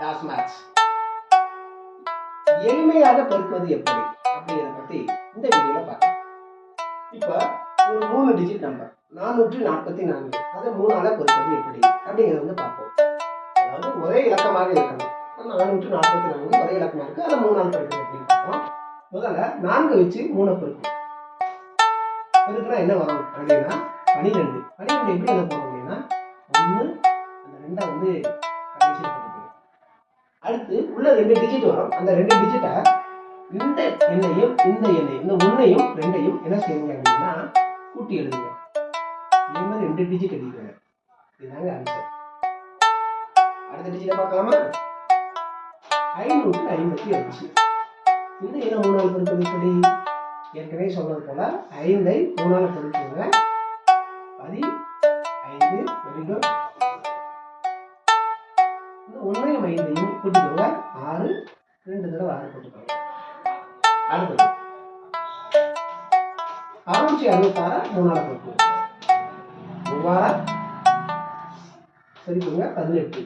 Toss எளிமையாக பொறுப்பது எப்படி? அப்படிங்கிறத பத்தி இந்த வீடியோவில் பார்க்கலாம். இப்போ ஒரு மூணு டிஜிட் நம்பர் நானூற்றி நாற்பத்தி நான்கு. அதை மூணால பெருக்குவது எப்படி? அப்படிங்கிறத வந்து பார்ப்போம். அதாவது ஒரே இலக்கமாக இருக்கணும். நானூற்றி நாற்பத்தி நான்கு ஒரே இலக்கமாக இருக்கு. அதை மூணால் பெருக்குது அப்படின்னு பார்ப்போம்? முதல்ல நான்கு வச்சு மூணை பெருக்கும் பெருக்கினா என்ன வரும் அப்படின்னா பனிரெண்டு. பனிரெண்டு எப்படி என்ன போகும் அப்படின்னா ஒன்று அந்த ரெண்டை வந்து கடைசியில் அடுத்து உள்ள ரெண்டு டிஜிட் வரும். அந்த ரெண்டு டிஜிட்டை இந்த எண்ணையும் இந்த எண்ணையும் இந்த ஒன்றையும் ரெண்டையும் என்ன செய்யுங்க அப்படின்னா கூட்டி எழுதுங்க. இதே மாதிரி ரெண்டு டிஜிட் எழுதிக்கங்க. இதுதாங்க ஆன்சர் அடுத்த டிஜிட்டை பார்க்கலாமா? ஐநூற்று ஐம்பத்தி அஞ்சு. இந்த எண்ணை மூணாவது பெருக்கிறது எப்படி? ஏற்கனவே சொன்னது போல ஐந்தை மூணாவது பெருக்குங்க. பதி ஐந்து வெரி குட் ஒன்றையும் ஐந்தையும் கூட்டிக்கோங்க ஆறு. ரெண்டு தடவை ஆறு போட்டுக்கோங்க. அடுத்தது. அறுநூற்றி அறுபத்தாறு மூணாவது பெருக்கு மூவாயிரம் சரிக்கோங்க பதினெட்டு.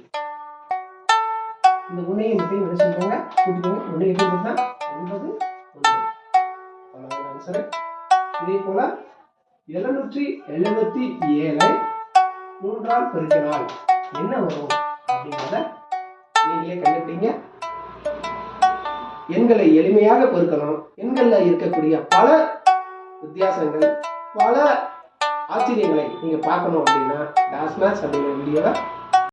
இந்த ஒன்றையும் மட்டும் என்ன செய்வாங்க கூட்டிக்கோங்க. ஒன்று எப்படி போட்டா ஒன்பது ஒன்பது. இதே போல எழுநூற்றி எழுபத்தி ஏழை மூன்றால் பெருக்கினால் என்ன வரும்? அப்படிங்கிறத நீங்களே கண்டுபிடிங்க. எண்களை எளிமையாக பெருக்கணும் எண்கள்ல இருக்கக்கூடிய பல வித்தியாசங்கள் பல ஆச்சரியங்களை நீங்க பார்க்கணும் அப்படின்னா டாஸ் மேட்ச் அப்படிங்கிற வீடியோவை